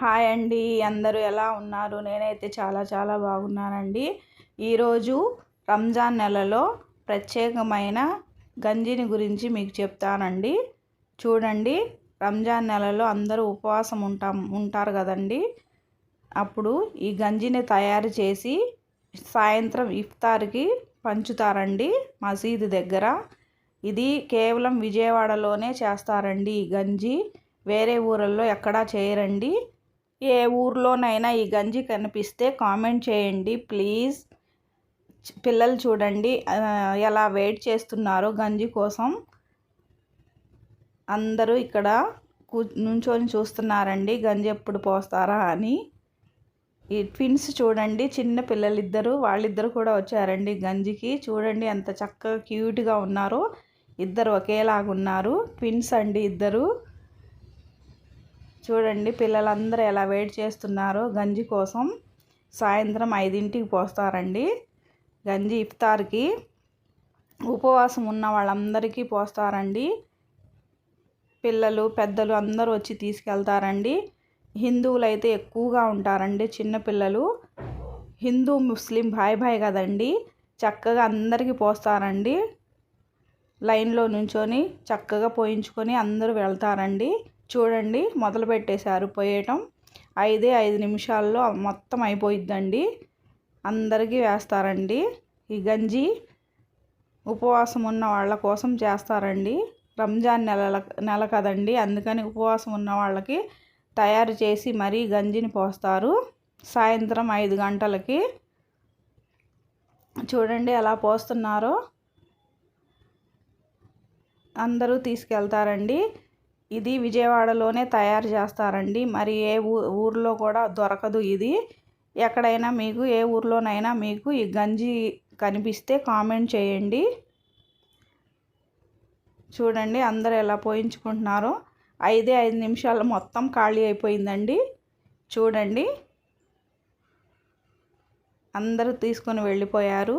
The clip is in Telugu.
హాయ్ అండి అందరూ ఎలా ఉన్నారు? నేనైతే చాలా చాలా బాగున్నానండి. ఈరోజు రంజాన్ నెలలో ప్రత్యేకమైన గంజిని గురించి మీకు చెప్తానండి. చూడండి రంజాన్ నెలలో అందరూ ఉపవాసం ఉంటాం ఉంటారు కదండి. అప్పుడు ఈ గంజిని తయారు చేసి సాయంత్రం ఇఫ్తార్కి పంచుతారండి మసీదు దగ్గర. ఇది కేవలం విజయవాడలోనే చేస్తారండి ఈ గంజి. వేరే ఊరల్లో ఎక్కడా చేయరండి. ఏ ఊర్లోనైనా ఈ గంజి కనిపిస్తే కామెంట్ చేయండి ప్లీజ్. పిల్లలు చూడండి. ఎలా వెయిట్ చేస్తున్నారో గంజి కోసం. అందరూ ఇక్కడ కూ నుంచొని చూస్తున్నారండి గంజి ఎప్పుడు పోస్తారా అని. ఈ ట్విన్స్ చూడండి చిన్న పిల్లలిద్దరూ వాళ్ళిద్దరు కూడా వచ్చారండి గంజికి. చూడండి ఎంత చక్కగా క్యూట్గా ఉన్నారో. ఇద్దరు ఒకేలాగా ఉన్నారు ట్విన్స్ అండి ఇద్దరు. చూడండి పిల్లలందరూ ఎలా వెయిట్ చేస్తున్నారో. గంజి కోసం సాయంత్రం ఐదింటికి పోస్తారండి. గంజి ఇఫ్తార్కి ఉపవాసం ఉన్న వాళ్ళందరికీ పోస్తారండి. పిల్లలు పెద్దలు అందరూ వచ్చి తీసుకెళ్తారండి. హిందువులు అయితే ఎక్కువగా ఉంటారండి చిన్నపిల్లలు హిందూ ముస్లిం భాయ్ భాయ్ కదండి. చక్కగా అందరికీ పోస్తారండి. లైన్లో నుంచొని చక్కగా పోయించుకొని అందరూ వెళ్తారండి. చూడండి మొదలు పెట్టేశారు పోయటం. ఐదే ఐదు నిమిషాల్లో మొత్తం అయిపోయిద్దండి. అందరికీ వేస్తారండి. ఈ గంజి ఉపవాసం ఉన్న వాళ్ళ కోసం చేస్తారండి. రంజాన్ నెల నెల కదండి. అందుకని ఉపవాసం ఉన్న వాళ్ళకి తయారు చేసి మరీ గంజిని పోస్తారు. సాయంత్రం ఐదు గంటలకి. చూడండి ఎలా పోస్తున్నారో. అందరూ తీసుకెళ్తారండి. ఇది విజయవాడలోనే తయారు చేస్తారండి. మరి ఏ ఊర్లో కూడా దొరకదు ఇది. ఎక్కడైనా మీకు ఏ ఊర్లోనైనా మీకు ఈ గంజి కనిపిస్తే కామెంట్ చేయండి. చూడండి అందరు ఎలా పోయించుకుంటున్నారో. ఐదే ఐదు నిమిషాలు మొత్తం ఖాళీ అయిపోయిందండి. చూడండి. అందరూ తీసుకొని వెళ్ళిపోయారు.